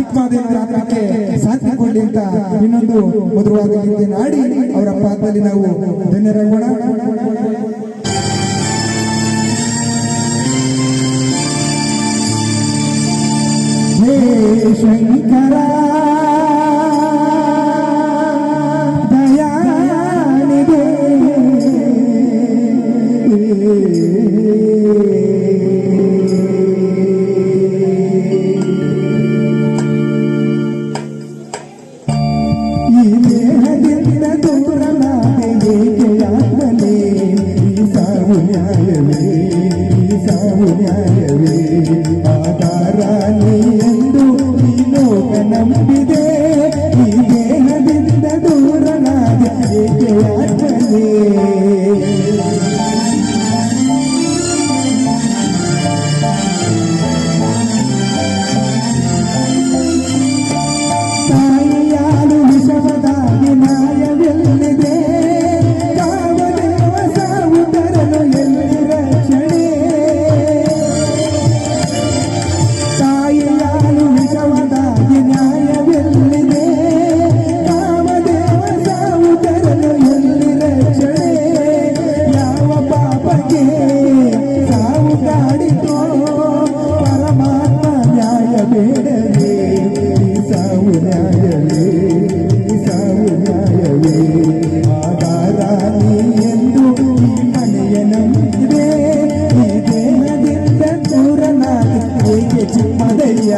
ಚಿಕ್ಕಮಾದೇವರ ಆತ್ಮಕ್ಕೆ ಶಾಂತಿ ಕೊಡಲಿ ಅಂತ ಇನ್ನೊಂದು ಮಧುರವಾದ ಗೀತೆಯನ್ನು ಆಡಿ ಅವರ ಪಾದದಲ್ಲಿ ನಾವು ಧನ್ಯರಾಗೋಣ. ಶಂಕರ ನ್ಯಾಯವೇ ಈ ಸಾವು ನ್ಯಾಯವೇ ಆಧಾರ ನೀ ಎಂದು ಈ ಲೋಕ ನಂಬಿದೆ ಈ ದೇಹದಿಂದ ದೂರನಾದೆ ಏಕೆಯಾಗಲೇ ತಾಯಿಯಾಲು ವಿಷಮದಾಗಿ ನ್ಯಾಯವೆಲ್ಲಿದೆ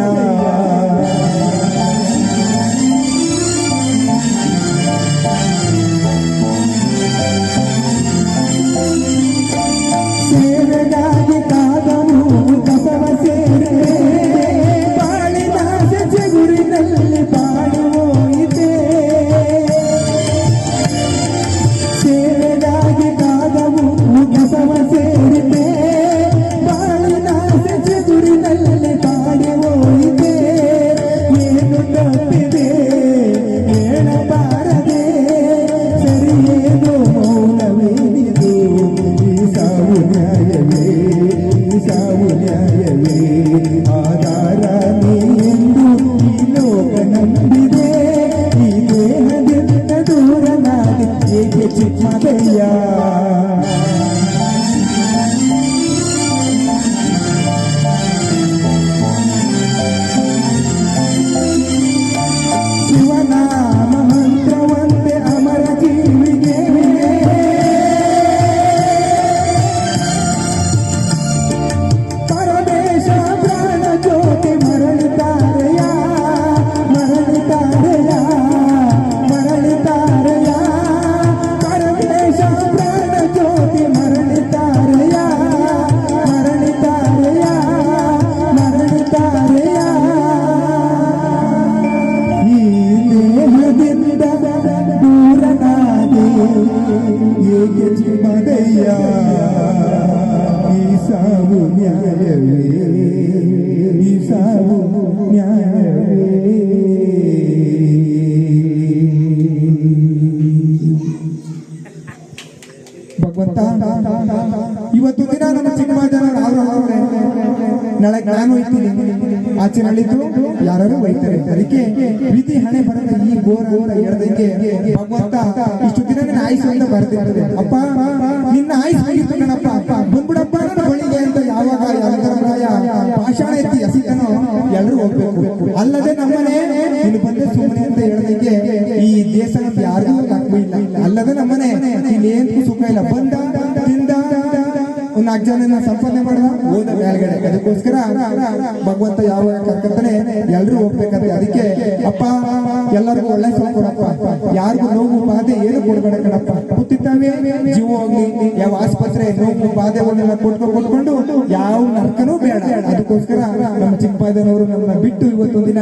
Amen. ಏಕೆ ಚಿಮ್ಮದಯ್ಯ ಈ ಸಾವು ಈ ಸಾವು ಭಗವಂತ ಇವತ್ತು ದಿನ ನಮ್ಮ ಚಿಕ್ಕ ನಾಳೆ ನಾನು ಹೋಯ್ತೀನಿ ಆಚೆ ಯಾರು ಒಯ್ತಾರೆ? ಅದಕ್ಕೆ ವಿಧಿ ಹಣೆ ಬರದ ಈ ಗೋರ ಹೇಳ್ದಂಗೆ ಭಗವಂತ ಇಷ್ಟು ದಿನ ನನ್ನ ಆಯುಷ್ ಅಂತ ಬರ್ತಿರ್ತದೆ ಅಪ್ಪ, ನಿನ್ನ ಆಯ್ಸು ಆಗಿತ್ತು ಕಣಪ್ಪ. ಬಂದ್ಬಿಡಪ್ಪ ಬಳಿಗೆ ಅಂತ ಯಾವಾಗ ಯಂತ್ರಪ್ರಾಯ ಪಾಷಾಣ ಎತ್ತಿ ಹಸಿತನೋ ಎಲ್ಲರೂ ಹೋಗ್ಬೇಕು. ಅಲ್ಲದೆ ನಮ್ಮನೆ ಇಲ್ಲಿ ಬಂದೆ ಸುಮ್ಮನೆ ಅಂತ ಹೇಳದಕ್ಕೆ ಈ ದೇಶ ಯಾರಿಗೂ ಇಲ್ಲ. ಅಲ್ಲದೆ ನಮ್ಮನೆ ಇನ್ನೇನು ಸುಖ ಇಲ್ಲ. ಬಂದ ನಾಲ್ಕು ಜನ ಸಂಪಾದನೆ ಮಾಡಿದ ಓದ ಮೇಲ್ಗಡೆ ಅದಕ್ಕೋಸ್ಕರ ಭಗವಂತ ಯಾವ ಕರ್ಕಂತಾನೆ? ಎಲ್ರು ಹೋಗ್ಬೇಕಂತ. ಅದಕ್ಕೆ, ಅಪ್ಪ, ಎಲ್ಲರಿಗೂ ಒಳ್ಳೆ ಕೊಡಪ್ಪ. ಯಾರಿಗೂ ನೋವು ಬಾಧೆ ಏನು ಕೊಡ್ಬೇಡ ಕಣಪ್ಪ. ಕೂತಿದ್ದಾವೆ, ಜೀವ ಹೋಗ್ಲಿ. ಯಾವ ಆಸ್ಪತ್ರೆ, ನೋವು ಬಾಧೆಗಳನ್ನೆಲ್ಲ ಕೊಟ್ಕೊಂಡು ಕೊಟ್ಕೊಂಡು ಯಾವ ನರ್ಕನೂ ಬೇಡ. ಅದಕ್ಕೋಸ್ಕರ ನಮ್ಮ ಚಿಕ್ಕಪಾದನವರು ನಮ್ಮ ಬಿಟ್ಟು ಇವತ್ತೊಂದು ದಿನ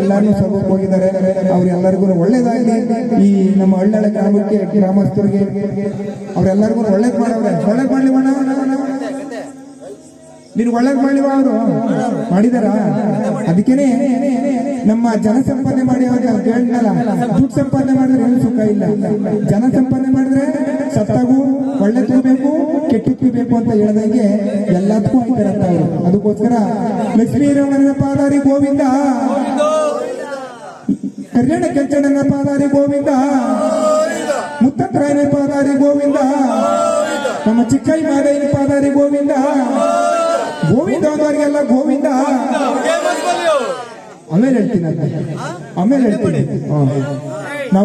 ಎಲ್ಲಾರು ಸ್ವಲ್ಪ ಹೋಗಿದ್ದಾರೆ. ಅವ್ರೆಲ್ಲರಿಗೂ ಒಳ್ಳೇದಾಗಿದೆ ಈ ನಮ್ಮ ಹಳ್ಳಿ ಗ್ರಾಮಕ್ಕೆ ಗ್ರಾಮಸ್ಥರಿಗೆ ಅವ್ರೆಲ್ಲರಿಗೂ ಒಳ್ಳೇದ್ ಮಾಡವ್ರೆ. ಒಳ್ಳೇದ್ ಮಾಡ್ಲಿ ಅಣ್ಣ ನೀನು ಒಳ್ಳೆ ಮಾಡಿವ ಅವರು. ಮಾಡಿದಾರ? ಅದಕ್ಕೇನೆ ನಮ್ಮ ಜನ ಸಂಪಾದನೆ ಮಾಡಿ ಕೇಳ್ತಾರ ದುಡ್ಡು ಸಂಪಾದನೆ ಮಾಡಿದ್ರೆ ಏನು ಸುಖ ಇಲ್ಲ. ಜನ ಸಂಪಾದನೆ ಮಾಡಿದ್ರೆ ಸತ್ತಾಗು ಒಳ್ಳೆ ತಿನ್ಬೇಕು ಕೆಟ್ಟು ಬೇಕು ಅಂತ ಹೇಳ್ದಂಗೆ ಎಲ್ಲದಕ್ಕೂ ಹೋಗ್ತಾರಂತ ಅವರು. ಅದಕ್ಕೋಸ್ಕರ ಲಕ್ಷ್ಮೀ ರಮಣನ ಪಾದಾರಿ ಗೋವಿಂದ ಕರ್ನಾಟಕ ಕೆಂಚಣ್ಣನ ಪಾದಾರಿ ಗೋವಿಂದ ಮುತ್ತತ್ರಾಯನ ಪಾದಾರಿ ಗೋವಿಂದ, ನಮ್ಮ ಚಿಕ್ಕೈ ಮಾದಯ್ಯನ ಪಾದಾರಿ ಗೋವಿಂದ ಗೋವಿಂದ. ಅನ್ನೋರಿಗೆಲ್ಲ ಗೋವಿಂದ. ಆಮೇಲೆ ಹೇಳ್ತೀನಿ ಅಂತ ಆಮೇಲೆ ಹೇಳ್ತೀನಿ. ಹಾ.